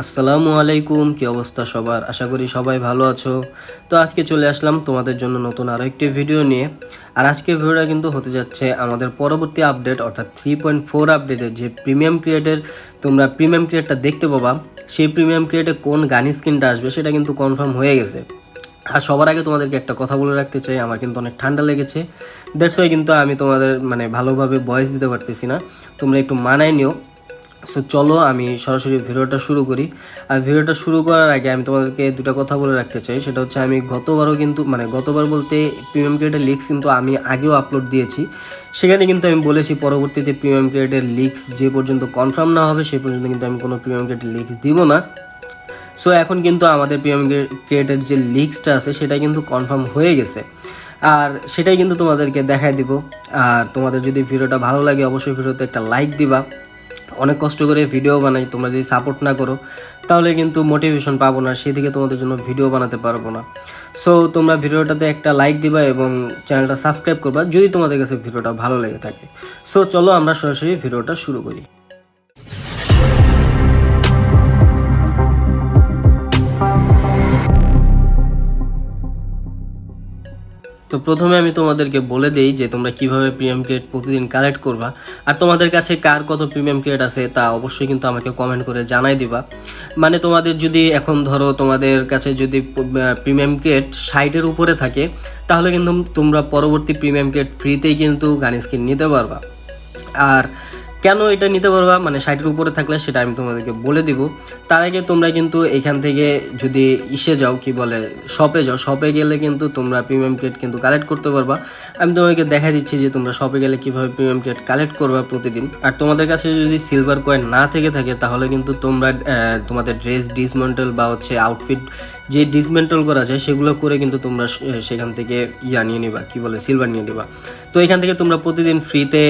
আসসালামু আলাইকুম, কি অবস্থা সবার? আশা করি সবাই ভালো আছো। তো আজকে চলে আসলাম তোমাদের জন্য নতুন আরও একটি ভিডিও নিয়ে। আর আজকে ভিডিওটা কিন্তু হতে যাচ্ছে আমাদের পরবর্তী আপডেট, অর্থাৎ থ্রি পয়েন্ট ফোর আপডেটের যে প্রিমিয়াম ক্রিয়েটের তোমরা প্রিমিয়াম ক্রিয়েটটা দেখতে পাবা। সেই প্রিমিয়াম ক্রিয়েটে কোন গানি স্কিনটা আসবে সেটা কিন্তু কনফার্ম হয়ে গেছে। আর সবার আগে তোমাদেরকে একটা কথা বলে রাখতে চাই, আমার কিন্তু অনেক ঠান্ডা লেগেছে। দ্যাটস ওয়াই কিন্তু আমি তোমাদের মানে ভালোভাবে ভয়েস দিতে পারতেছি না। তোমরা একটু মানায় নিও। সো চলো আমি সরাসরি ভিডিওটা শুরু করি। আর ভিডিওটা শুরু করার আগে আমি তোমাদেরকে দুটো কথা বলে রাখতে চাই। সেটা হচ্ছে আমি গতবারও কিন্তু মানে গতবার বলতে প্রিমিয়াম ক্রিয়েটের লিক্স কিন্তু আমি আগেও আপলোড দিয়েছি। সেখানে কিন্তু আমি বলেছি পরবর্তীতে প্রিমিয়াম ক্রিয়েটের লিক্স যে পর্যন্ত কনফার্ম না হবে সেই পর্যন্ত কিন্তু আমি কোনো প্রিমিয়াম ক্রিয়েটের লিক্স দিব না। সো এখন কিন্তু আমাদের প্রিমিয়াম ক্রিয়েটের যে লিক্সটা আছে, সেটা কিন্তু কনফার্ম হয়ে গেছে। আর সেটাই কিন্তু তোমাদেরকে দেখাই দিব। আর তোমাদের যদি ভিডিওটা ভালো লাগে, অবশ্যই ভিডিওতে একটা লাইক দিবা। অনেক কষ্ট করে ভিডিও বানাই, তোমরা যদি সাপোর্ট না করো, তাহলে কিন্তু মোটিভেশন পাবো না, সেদিকে তোমাদের জন্য ভিডিও বানাতে পারব না। সো তোমরা ভিডিওটাতে একটা লাইক দিবা এবং চ্যানেলটা সাবস্ক্রাইব করবা যদি তোমাদের কাছে ভিডিওটা ভালো লেগে থাকে। সো চলো আমরা সরাসরি ভিডিওটা শুরু করি। তো প্রথমে আমি তোমাদেরকে বলে দেই যে তোমরা কীভাবে প্রিমিয়াম ক্রেডিট প্রতিদিন কালেক্ট করবা। আর তোমাদের কাছে কার কত প্রিমিয়াম ক্রেডিট আছে তা অবশ্যই কিন্তু আমাকে কমেন্ট করে জানাই দিবা। মানে তোমাদের যদি এখন ধরো তোমাদের কাছে যদি প্রিমিয়াম ক্রেড সাইটের উপরে থাকে, তাহলে কিন্তু তোমরা পরবর্তী প্রিমিয়াম ক্রেড ফ্রিতেই কিন্তু গান স্কিন নিতে পারবা। আর কেন এটা নিতে পারবা? মানে সাইটের উপরে থাকলে সেটা আমি তোমাদেরকে বলে দিব। তার আগে তোমরা কিন্তু এখান থেকে যদি ইসে যাও, কি বলে শপে যাও শপে গেলে কিন্তু তোমরা প্রিমিয়াম ক্রেড কিন্তু কালেক্ট করতে পারবা। আমি তোমাদেরকে দেখা দিচ্ছি যে তোমরা শপে গেলে কীভাবে প্রিমিয়াম ক্রেড কালেক্ট করবা প্রতিদিন। আর তোমাদের কাছে যদি সিলভার কয়েন না থেকে থাকে, তাহলে কিন্তু তোমরা তোমাদের ড্রেস ডিসমেন্টাল বা হচ্ছে আউটফিট যে ডিসমেন্টল করা আছে সেগুলো করে কিন্তু তোমরা সেখান থেকে ইয়া নিয়ে নিবা, কি বলে সিলভার নিয়ে নিবা। তো এখান থেকে তোমরা প্রতিদিন ফ্রিতে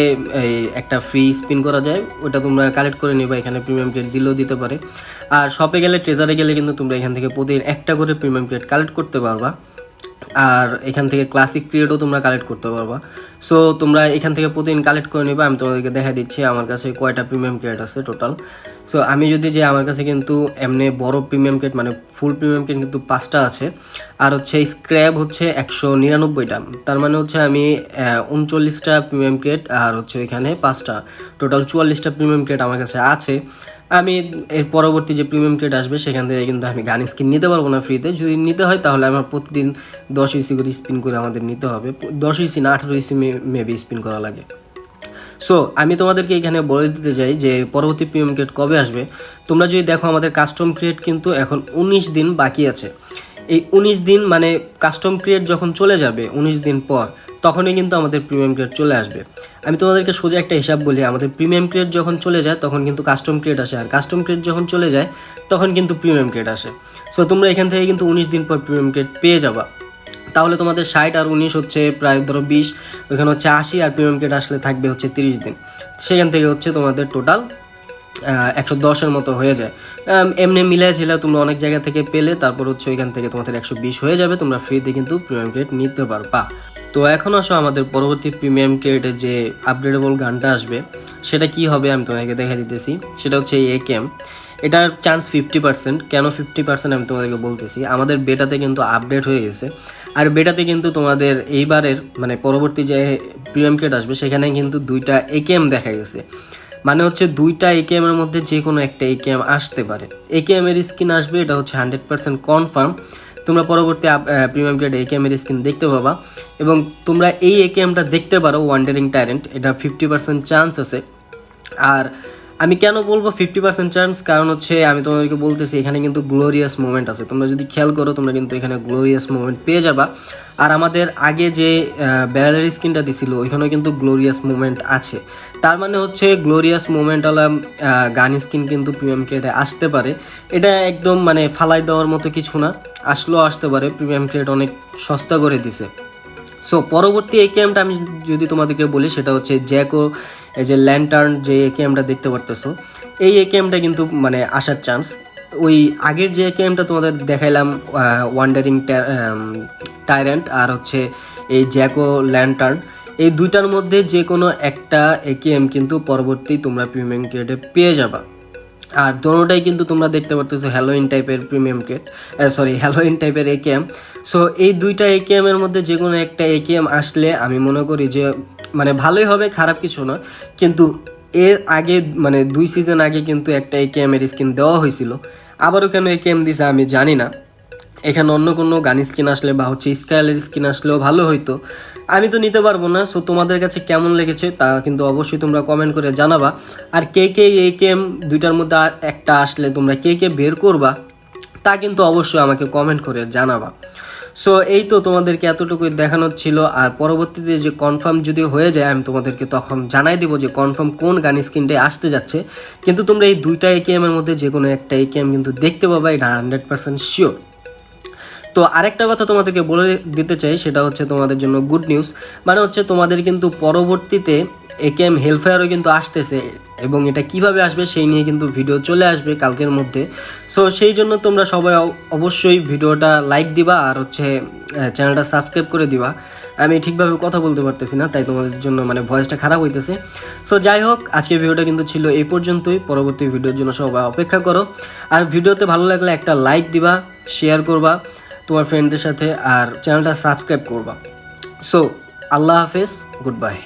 এই একটা ফ্রি স্পিন করা যায়। ওটা তোমরা কালেক্ট করে নিবা, এখানে প্রিমিয়াম প্লেট দিলেও দিতে পারে। আর শপে গেলে ট্রেজারে গেলে কিন্তু তোমরা এখান থেকে প্রতিদিন একটা করে প্রিমিয়াম প্লেট কালেক্ট করতে পারবা। আর এখান থেকে ক্লাসিক পিরিয়ডও তোমরা কালেক্ট করতে পারবা। সো তোমরা এখান থেকে প্রতিদিন কালেক্ট করে নিবা, আমি তোমাদেরকে দেখা দিচ্ছি, আমার কাছে কয়টা প্রিমিয়াম ক্রেড আছে টোটাল সো আমি যদি যে আমার কাছে কিন্তু এমনি বড় প্রিমিয়াম ক্রেড মানে ফুল প্রিমিয়াম ক্রেড কিন্তু পাঁচটা আছে, আর হচ্ছে স্ক্র্যাব হচ্ছে একশো নিরানব্বইটা। তার মানে হচ্ছে আমি উনচল্লিশটা প্রিমিয়াম ক্রেড আর হচ্ছে এখানে পাঁচটা। টোটাল চুয়াল্লিশটা প্রিমিয়াম ক্রেড আমার কাছে আছে। আমি এর পরবর্তী যে প্রিমিয়াম কেট আসবে, সেখান থেকে কিন্তু আমি গান স্কিন নিতে পারব না ফ্রিতে যদি নিতে হয়, তাহলে আমার প্রতিদিন দশ ইসি করে স্পিন করে আমাদের নিতে হবে। দশ ইসি না, আঠারো ইসি মেবি স্পিন করা লাগে। সো আমি তোমাদেরকে এখানে বলে দিতে চাই যে, পরবর্তী প্রিমিয়াম কেট কবে আসবে? তোমরা যদি দেখো, আমাদের কাস্টম ক্রিয়েট কিন্তু এখন উনিশ দিন বাকি আছে। এই উনিশ দিন মানে কাস্টম ক্রিয়েট যখন চলে যাবে, উনিশ দিন পর, তখনই কিন্তু আমাদের প্রিমিয়াম ক্রিয়েট চলে আসবে। আমি তোমাদেরকে সোজা একটা হিসাব বলি, আমাদের প্রিমিয়াম ক্রিয়েট যখন চলে যায়, তখন কিন্তু কাস্টম ক্রিয়েট আসে। আর কাস্টম ক্রিয়েট যখন চলে যায়, তখন কিন্তু প্রিমিয়াম ক্রিয়েট আসে। সো তোমরা এখান থেকে কিন্তু উনিশ দিন পর প্রিমিয়াম ক্রিয়েট পেয়ে যাবা। তাহলে তোমাদের ষাট আর উনিশ হচ্ছে প্রায় ধরো বিশ, ওইখানে হচ্ছে আশি আর প্রিমিয়াম কেট আসলে থাকবে হচ্ছে তিরিশ দিন। সেখান থেকে হচ্ছে তোমাদের টোটাল একশো দশের মতো হয়ে যায়। এমনি মিলাই ছিল তোমরা অনেক জায়গা থেকে পেলে, তারপর হচ্ছে ওইখান থেকে তোমাদের একশো বিশ হয়ে যাবে, তোমরা ফ্রিতে কিন্তু প্রিমিয়াম কেট নিতে পারবা। তো এখন আসো আমাদের পরবর্তী প্রিমিয়াম ক্রিয়েটের যে আপগ্রেডেবল গানটা আসবে, সেটা কি হবে আমি তোমাদেরকে দেখা দিতেছি। সেটা হচ্ছে এ কেম এটার চান্স ফিফটি পার্সেন্ট কেন ফিফটি পার্সেন্ট আমি তোমাদেরকে বলতেছি? আমাদের বেটাতে কিন্তু আপডেট হয়ে গেছে। আর বেটাতে কিন্তু তোমাদের এইবারের মানে পরবর্তী যে প্রিমিয়াম ক্রিয়েট আসবে, সেখানে কিন্তু দুইটা একেএম দেখা গেছে। মানে হচ্ছে দুইটা এর মধ্যে যে কোনো একটা একেএম আসতে পারে। একেএম এর স্কিন আসবে, এটা হচ্ছে হান্ড্রেড পার্সেন্ট কনফার্ম তোমরা পরবর্তী প্রিমিয়াম গ্রেড একেএম এর স্কিন দেখতে পাবা এবং তোমরা এই একেএমটা দেখতে পারো ওয়ান্ডারিং ট্যালেন্ট এটা ফিফটি পার্সেন্ট চান্স আছে। আর আমি কেন বলব ফিফটি পার্সেন্ট চান্স কারণ হচ্ছে আমি তোমাদেরকে বলতেছি, এখানে কিন্তু গ্লোরিয়াস মোমেন্ট আছে। তোমরা যদি খেয়াল করো, তোমরা কিন্তু এখানে গ্লোরিয়াস মোমেন্ট পেয়ে যাবা। আর আমাদের আগে যে ব্যারালের স্কিনটা দিছিল, ওইখানেও কিন্তু গ্লোরিয়াস মোমেন্ট আছে। তার মানে হচ্ছে গ্লোরিয়াস মোমেন্টওয়ালা গান স্কিন কিন্তু প্রিমিয়াম ক্রিয়েটে আসতে পারে। এটা একদম মানে ফালাই দেওয়ার মতো কিছু না। আসলেও আসতে পারে। প্রিমিয়াম ক্রিয়েট অনেক সস্তা করে দিছে। সো পরবর্তী এই গেমটা আমি যদি তোমাদেরকে বলি, সেটা হচ্ছে জ্যাকো এই যে ল্যান্টার্ন যে গেমটা দেখতে পারতেছো, এই গেমটা কিন্তু মানে আসার চান্স ওই আগের যে গেমটা তোমাদের দেখাইলাম ওয়ান্ডারিং টাইরেন্ট আর হচ্ছে এই জ্যাকো ল্যান্টার্ন এই দুইটার মধ্যে যে কোনো একটা একেএম কিন্তু পরবর্তী তোমরা প্রিমিয়াম ক্রিয়েটে পেয়ে যাবা। আর দোনোটাই কিন্তু তোমরা দেখতে পারতেছো হ্যালোইন টাইপের প্রিমিয়াম কেট সরি হ্যালোইন টাইপের একেএম সো এই দুইটা একেএমের মধ্যে যে কোনো একটা একেএম আসলে আমি মনে করি যে মানে ভালোই হবে, খারাপ কিছু না কিন্তু এর আগে মানে দুই সিজন আগে কিন্তু একটা একেএম এর স্কিন দেওয়া হয়েছিল। আবারও কেন একেএম দিছে আমি জানি না। এখানে অন্য কোনো গান স্কিন আসলে বা হচ্ছে স্কাইলের স্কিন আসলেও ভালো হইতো। আমি তো নিতে পারব না সো তোমাদের কাছে কেমন লেগেছে তা কিন্তু অবশ্যই তোমরা কমেন্ট করে জানাবা। আর কে কে এই গেম দুইটার মধ্যে একটা আসলে তোমরা কে কে বের করবা, তা কিন্তু অবশ্যই আমাকে কমেন্ট করে জানাবা। সো এই তো তোমাদেরকে এতটুকুই দেখানোর ছিল, আর পরবর্তীতে যে কনফার্ম যদি হয়ে যায়, আমি তোমাদেরকে তখন জানাই দিব যে কনফার্ম কোন গান স্ক্রিনটাই আসতে যাচ্ছে। কিন্তু তোমরা এই দুইটা একেএম এর মধ্যে যে কোনো একটা একেএম কিন্তু দেখতে পাবা, এটা হান্ড্রেড পার্সেন্ট শিওর তো আরেকটা কথা তোমাদেরকে বলে দিতে চাই, সেটা হচ্ছে তোমাদের জন্য গুড নিউজ মানে হচ্ছে তোমাদের কিন্তু পরবর্তীতে একেএম হেলফেয়ারও কিন্তু আসতেছে এবং এটা কীভাবে আসবে সেই নিয়ে কিন্তু ভিডিও চলে আসবে কালকের মধ্যে। সো সেই জন্য তোমরা সবাই অবশ্যই ভিডিওটা লাইক দিবা আর হচ্ছে চ্যানেলটা সাবস্ক্রাইব করে দিবা। আমি ঠিকভাবে কথা বলতে পারতেছি না, তাই তোমাদের জন্য মানে ভয়েসটা খারাপ হইতেছে। সো যাই হোক আজকের ভিডিওটা কিন্তু ছিল এই পর্যন্তই। পরবর্তী ভিডিওর জন্য সবাই অপেক্ষা করো। আর ভিডিওতে ভালো লাগলে একটা লাইক দিবা শেয়ার করবা। তোমার ফ্রেন্ডদের সাথে আর চ্যানেলটা সাবস্ক্রাইব করবা। সো আল্লাহ হাফেজ গুড বাই